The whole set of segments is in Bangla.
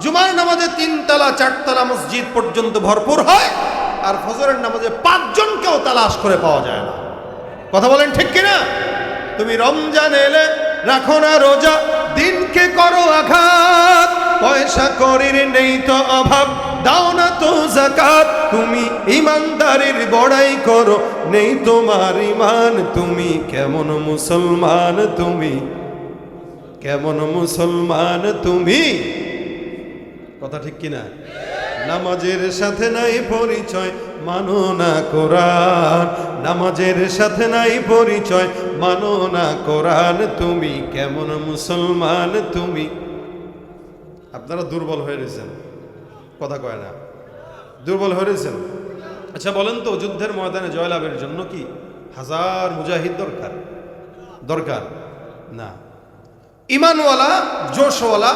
জুমার নামাজে তিনতলা, চারতলা মসজিদ পর্যন্ত ভরপুর হয় আর ফজরের নামাজে পাঁচজনকেও তালাশ করে পাওয়া যায় না। কথা বলেন ঠিক কিনা? তুমি রমজান এলে রাখো না রোজা, দিনকে করো আঘাত। পয়সা করির নেই তো অভাব, দাও না তো জাকাত। তুমি ইমানদারির বড়াই করো, নেই তোমার ইমান। তুমি কেমন মুসলমান তুমি? কেমন মুসলমান তুমি? কথা ঠিক কিনা? নামাজের সাথে নাই পরিচয়, মানো না কোরআন। নামাজের সাথে নাই পরিচয়, মানো না কোরআন। তুমি কেমন মুসলমান, তুমি আপনারা দুর্বল হয়ে রয়েছেন। কথা কয় না। দুর্বল হয়ে রয়েছেন। আচ্ছা বলেন তো, যুদ্ধের ময়দানে জয়লাভের জন্য কি হাজার মুজাহিদ দরকার? দরকার? না। ইমানওয়ালা, জোশওয়ালা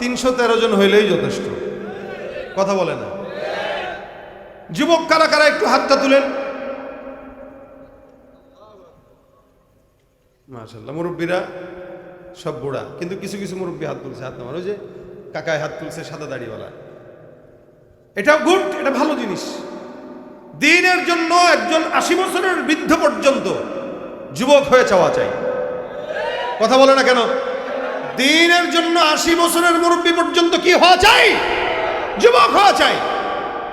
তিনশো তেরো জন হইলেই যথেষ্ট। কথা বলে না। যুবক কারা কারা একটু হাতটা তুলেন? মাশাল্লাহ মুরব্বীরা সব বুড়া, কিন্তু কিছু কিছু মুরব্বী হাত তুলছে, হাত নামার। ওই যে কাকায় হাত তুলছে, সাদা দাড়িওয়ালা। এটাও গুড, এটা ভালো জিনিস। দিনের জন্য একজন আশি বছরের বৃদ্ধ পর্যন্ত যুবক হয়ে চাওয়া চাই। কথা বলে না কেন? দিনের জন্য আশি বছরের মুরব্বী পর্যন্ত কি হওয়া চাই? যুবক হওয়া চাই।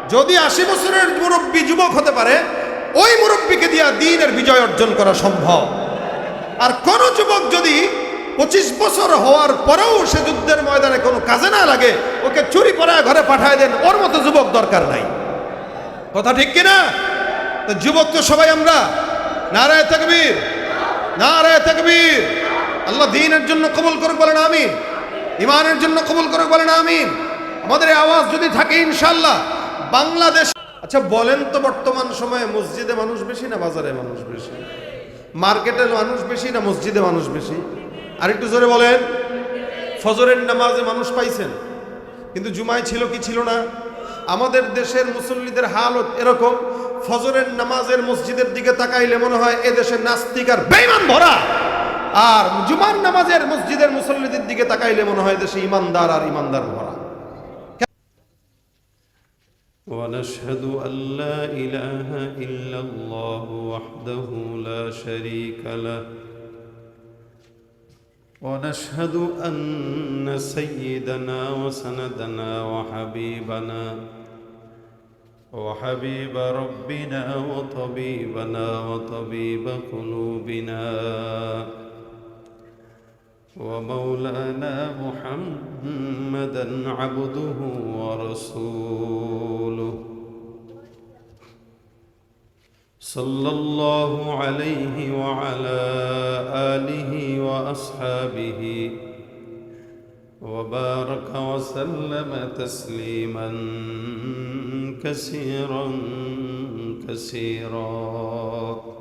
যদি আশি বছরের মুরব্বী যুবক হতে পারে, ওই মুরব্বীকে দিয়া দিনের বিজয় অর্জন করা সম্ভব। আর কোন যুবক যদি পঁচিশ বছর হওয়ার পরেও সে যুদ্ধের ময়দানে কোনো কাজে না লাগে, ওকে চুরি পরায় ঘরে পাঠায় দেন, ওর মতো যুবক দরকার নাই। কথা ঠিক কিনা? তো যুবক তো সবাই আমরা। নারায় তকবীর। নারায় তকবীর। আল্লাহ দিনের জন্য কবুল করুক বলেন আমিন। ইমানের জন্য কবুল করুক বলেন আমিন। আমাদের আওয়াজ যদি থাকে ইনশাল্লাহ বাংলাদেশ আচ্ছা বলেন তো বর্তমান সময়ে মসজিদে মানুষ বেশি না বাজারে মানুষ বেশি? মার্কেটে মানুষ বেশি না মসজিদে মানুষ বেশি? আর একটু জোরে বলেন। ফজরের নামাজে মানুষ পাইছেন। কিন্তু জুমায় ছিল কি ছিল না? আমাদের দেশের মুসল্লিদের হালত এরকম। ফজরের নামাজের মসজিদের দিকে তাকাইলে মনে হয় এ দেশের নাস্তিক আর বেইমান ভরা। আর জুমার নামাজের মসজিদের মুসল্লিদের দিকে তাকাইলে মনে হয় দেশে ইমানদার আর ইমানদার ভরা ونشهد أن لا إله إلا الله وحده لا شريك له ونشهد أن سيدنا وسندنا وحبيبنا وحبيب ربنا وطبيبنا وطبيب قلوبنا ومولانا محمدا عبده ورسوله. صلى الله عليه وعلى آله وأصحابه وبارك وسلم تسليما كثيرا كثيرا.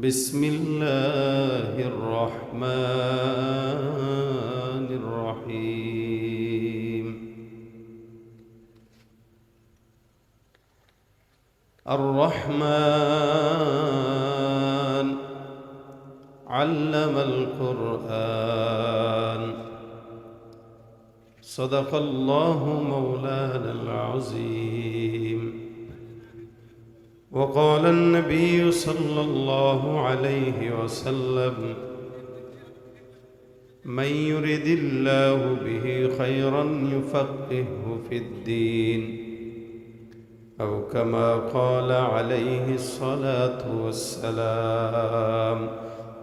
بسم الله الرحمن الرحيم. الرحمن علم القرآن. صدق الله مولانا العظيم. وقال النبي صلى الله عليه وسلم من يرد الله به خيرا يفقهه في الدين أو كما قال عليه الصلاة والسلام.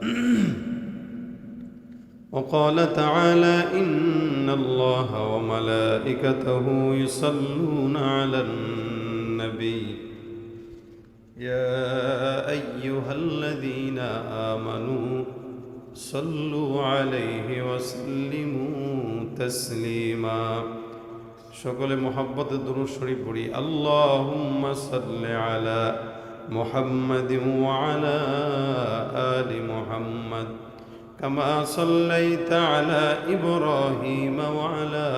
وقال تعالى إن الله وملائكته يصلون على النبي يا أيها الذين آمنوا صلوا عليه وسلموا تسليما সকলে মোহাব্বত দুরূদ শরীফ পড়ি আল্লাহুম্মা সাল্লি আলা মুহাম্মাদিন ওয়া আলা আলি মুহাম্মাদ كما صليت على إبراهيم وعلى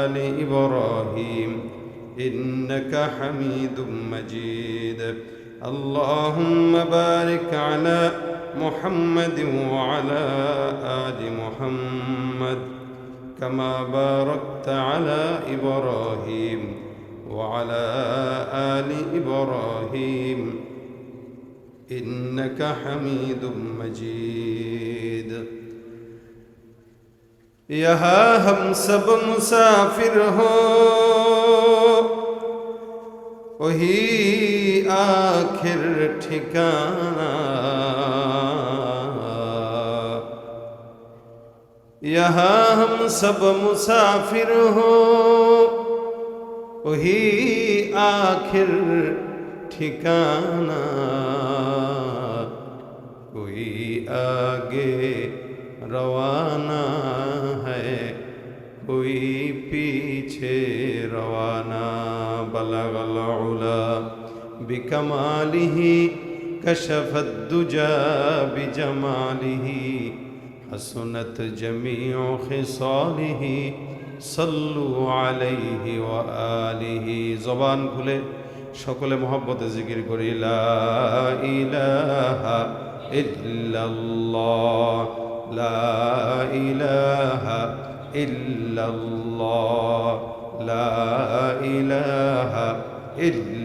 آل إبراهيم إنك حميد مجيد اللهم بارك على محمد وعلى آل محمد كما باركت على إبراهيم وعلى آل إبراهيم إنك حميد مجيد यहाँ हम सब मुसाफिर हो وہی آخر ٹھکانہ۔ یہاں ہم سب مسافر ہوں، وہی آخر ٹھکانہ۔ کوئی آگے روانہ ہے، کوئی پیچھے۔ بكماله كشف الدجى بجماله حسنت جميع خصاله صلوا عليه وآله زبان খুলে সকলে মহব্বতে জিকির করি লা ইলাহা ইল্লাল্লাহ লা ইলাহা ইল্লাল্লাহ লা ইলাহা ইল্লাল্লাহ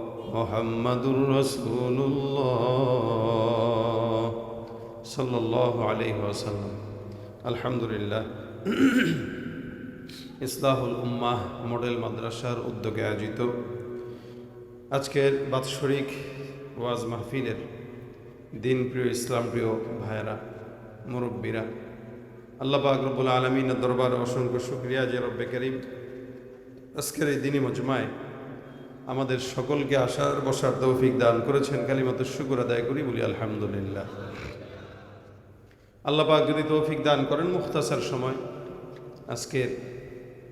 মোহাম্মদুর রসুল্লাহ সাল্লাহ আলহ্লাম আলহামদুলিল্লাহ। ইসলাহুল উম্মাহ মডেল মাদ্রাসার উদ্যোগে আয়োজিত আজকের বাৎসরিক ওয়াজ মাহফিলের দিন প্রিয় ইসলাম প্রিয় ভাইয়েরা, মুরব্বীরা আল্লাহ আকরবুল আলমিনের দরবার অসংখ্য শুক্রিয়া যে রব্বে আজকের এই দিনই মজমায় আমাদের সকলকে আসার বসার তৌফিক দান করেছেন কালিমাতে শুকুর আদায় করি বলি আলহামদুলিল্লাহ। আল্লাহ পাক যদি তৌফিক দান করেন মুখতাসার সময়, আজকের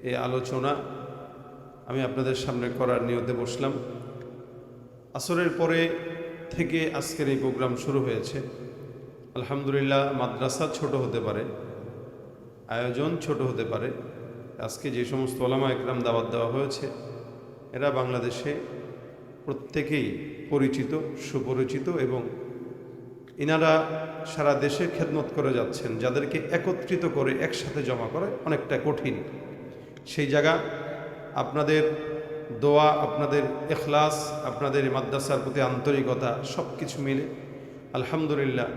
এই আলোচনা আমি আপনাদের সামনে করার নিয়তে বসলাম। আসরের পরে থেকে আজকের এই প্রোগ্রাম শুরু হয়েছে। আলহামদুলিল্লাহ, মাদ্রাসা ছোট হতে পারে, আয়োজন ছোট হতে পারে। আজকে যে সমস্ত ওলামা একরাম দাওয়াত দেওয়া হয়েছে এরা বাংলাদেশে প্রত্যেকেই পরিচিত, সুপরিচিত এবং ইনারা সারা দেশে খেদমত করে যাচ্ছেন, যাদেরকে একত্রিত করে একসাথে জমা করে অনেকটা কঠিন। সেই জায়গা আপনাদের দোয়া, আপনাদের এখলাস, আপনাদের মাদ্রাসার প্রতি আন্তরিকতা সব কিছু মিলে আলহামদুলিল্লাহ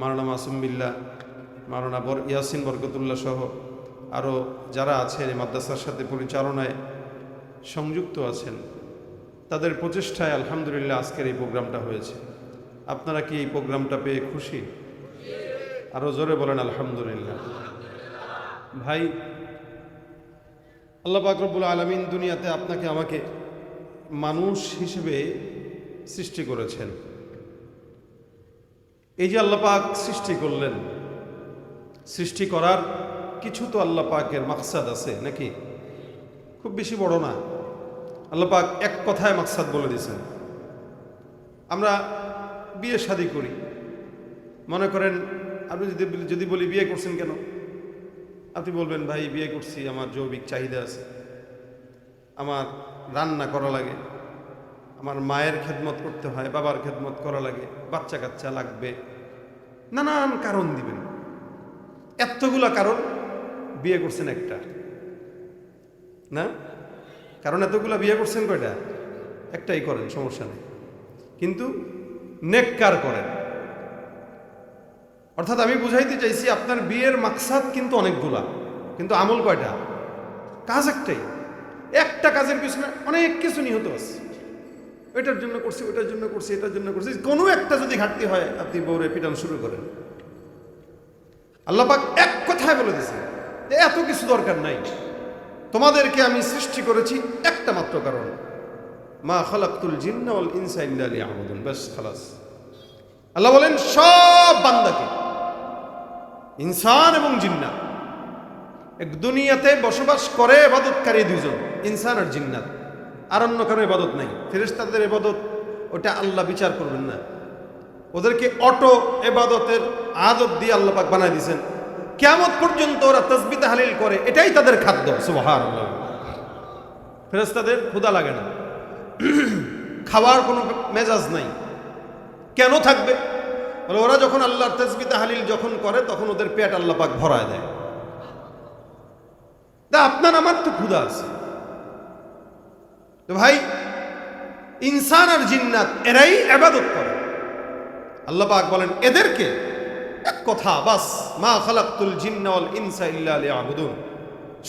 মারানা মাসুম বিল্লাহ মারানা বর ইয়াসিন বরকতুল্লাহ সহ আরও যারা আছেন এই মাদ্রাসার সাথে পরিচালনায় সংযুক্ত আছেন। তাদের প্রচেষ্টায় আলহামদুলিল্লাহ আজকের এই প্রোগ্রামটা হয়েছে। আপনারা কি এই প্রোগ্রামটা পেয়ে খুশি? আরও জোরে বলেন, আলহামদুলিল্লাহ। ভাই, আল্লাহ বাকরবুল আলমিন দুনিয়াতে আপনাকে আমাকে মানুষ হিসেবে সৃষ্টি করেছেন। এই যে আল্লাহ পাক সৃষ্টি করলেন, সৃষ্টি করার কিছু তো আল্লাহ পাকের মাকসাদ আছে নাকি? খুব বেশি বড় না। আল্লাহ পাক এক কথায় মাকসাদ বলে দিয়েছেন। আমরা বিয়ে শাদি করি। মনে করেন, আপনি যদি যদি বলি বিয়ে করছেন কেন? আপনি বলবেন, ভাই, বিয়ে করছি, আমার জৈবিক চাহিদা আছে। আমার রান্না করা লাগে। আমার মায়ের খেদমত করতে হয়, বাবার খেদমত করা লাগে, বাচ্চা কাচ্চা লাগবে। নানান কারণ দিবেন। এতগুলা কারণ বিয়ে করছেন একটা। না? কারণ এতগুলা বিয়ে করছেন কয়টা? একটাই করেন, সমস্যা নেই। কিন্তু নেককার করেন। অর্থাৎ আমি বুঝাইতে চাইছি, আপনার বিয়ের মাকসাদ কিন্তু অনেকগুলা। কিন্তু আমল কয়টা? কাজ একটাই। একটা কাজের পিছনে অনেক কিছু নিহত আছে। এটার জন্য করছি ওটার জন্য করছি, এটার জন্য করছি। কোনো একটা যদি ঘাটতি হয়, আপনি বউরে পিটান শুরু করেন। আল্লাপাক এক কথায় বলে দিছে এত কিছু দরকার নাই। তোমাদেরকে আমি সৃষ্টি করেছি একটা মাত্র কারণ। মা খালাক্তুল জিন্না ওয়াল ইনসা ইল্লা লিয়াবুদুন বাস খালাস। আল্লাহ বলেন, সব বান্দাকে, ইনসান এবং জিন্না, এক দুনিয়াতে বসবাস করে এবাদতকারী দুজন ইনসান আর জিন্নাত আর অন্য কারও এবাদত নাই। ফেরেশতাদের এবাদত ওটা আল্লাহ বিচার করবেন না। ওদেরকে অটো এবাদতের আদত দিয়ে আল্লাহ পাক বানাই দিয়েছেন। কেমন পর্যন্ত ওরা তসবি তাহালিল করে, এটাই তাদের খাদ্য সুবহান ফেরেশতাদের ক্ষুদা লাগে না। খাওয়ার কোনো মেজাজ নাই। কেন থাকবে? ওরা যখন আল্লাহর তসবি তাহালিল যখন করে, তখন ওদের পেট আল্লাহ পাক ভরায় দেয়। তা আপনার, আমার তো ক্ষুদা আছে। তো ভাই, ইনসান আর জিন্নাত, এরাই আবাদত করে। আল্লাহ পাক বলেন, এদেরকে এক কথা, বাস, মা খালাক্তুল জিন্না ওয়াল ইনসা ইল্লা লিয়াবুদুন।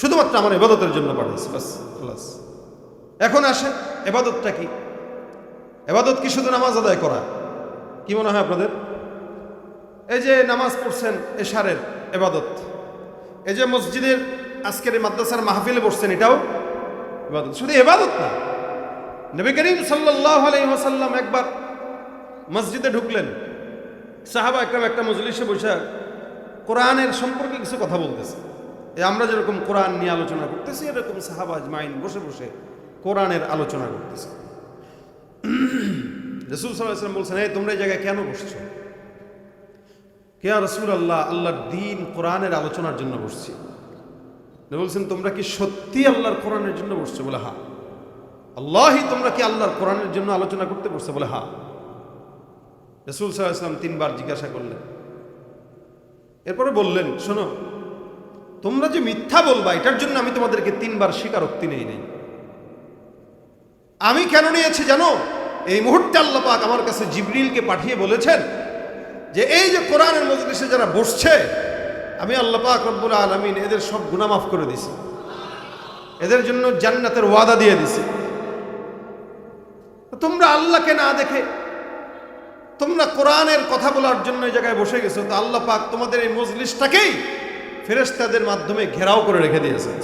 শুধুমাত্র আমার ইবাদতের জন্য পাঠাইছি, বাস, খালাস। এখন আসেন এবাদতটা কি? এবাদত কি শুধু নামাজ আদায় করা? কি মনে হয় আপনাদের? এই যে নামাজ পড়ছেন এশারের এবাদত এই যে মসজিদের আজকের মাদ্রাসার মাহফিলে বসছেন, এটাও এবাদত শুধু এবাদত না, নবী করিম সাল্লাহ আলহিহাসাল্লাম একবার মসজিদে ঢুকলেন। সাহাবা একরাম একটা মজলিসে বসে কোরআনের সম্পর্কে কিছু কথা বলতেছে। আমরা যেরকম কোরআন নিয়ে আলোচনা করতেছি, এরকম সাহাবাজ মাইন বসে বসে কোরআনের আলোচনা করতেছে। রসুল সাল্লাম বলছেন, এই তোমরা এই জায়গায় কেন বসছো? কে রসুল আল্লাহ আল্লাহর দিন কোরআনের আলোচনার জন্য বসছি। বলছেন, তোমরা কি সত্যি আল্লাহর কোরআনের জন্য বসছো? বলে, হা। আল্লাহই তোমরা কি আল্লাহর কোরআনের জন্য আলোচনা করতে বসছো? বলে, হা। রসুল সাল্লাম তিনবার জিজ্ঞাসা করলেন। এরপরে বললেন, শোনো, তোমরা যে মিথ্যা বলবা, এটার জন্য আমি তোমাদেরকে তিনবার স্বীকারোক্তি নেই নেই। আমি কেন নিয়েছি জানো? এই মুহূর্তে আল্লাহ পাক আমার কাছে জিবরিলকে পাঠিয়ে বলেছেন যে, এই যে কোরআনের মজলিসে যারা বসছে, আমি আল্লাহ পাক রব্বুল আলমিন এদের সব গুণামাফ করে দিছি। এদের জন্য জান্নাতের ওয়াদা দিয়ে দিছি। তোমরা আল্লাহকে না দেখে তোমরা কোরআনের কথা বলার জন্য এই জায়গায় বসে গেছো তো আল্লাহ পাক তোমাদের এই মজলিসটাকেই ফেরেশতাদের মাধ্যমে ঘেরাও করে রেখে দিয়েছেন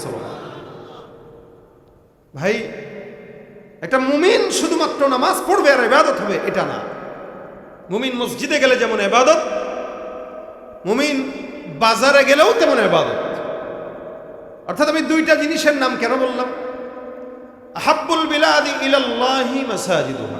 ভাই, একটা মুমিন শুধুমাত্র নামাজ পড়বে আর এবাদত হবে, এটা না। মুমিন মসজিদে গেলে যেমন এবাদত মুমিন বাজারে গেলেও তেমন এবাদত অর্থাৎ আমি দুইটা জিনিসের নাম কেন বললাম? হাব্বুল বিলাদি ইলাল্লাহি মাসাজিদুহা।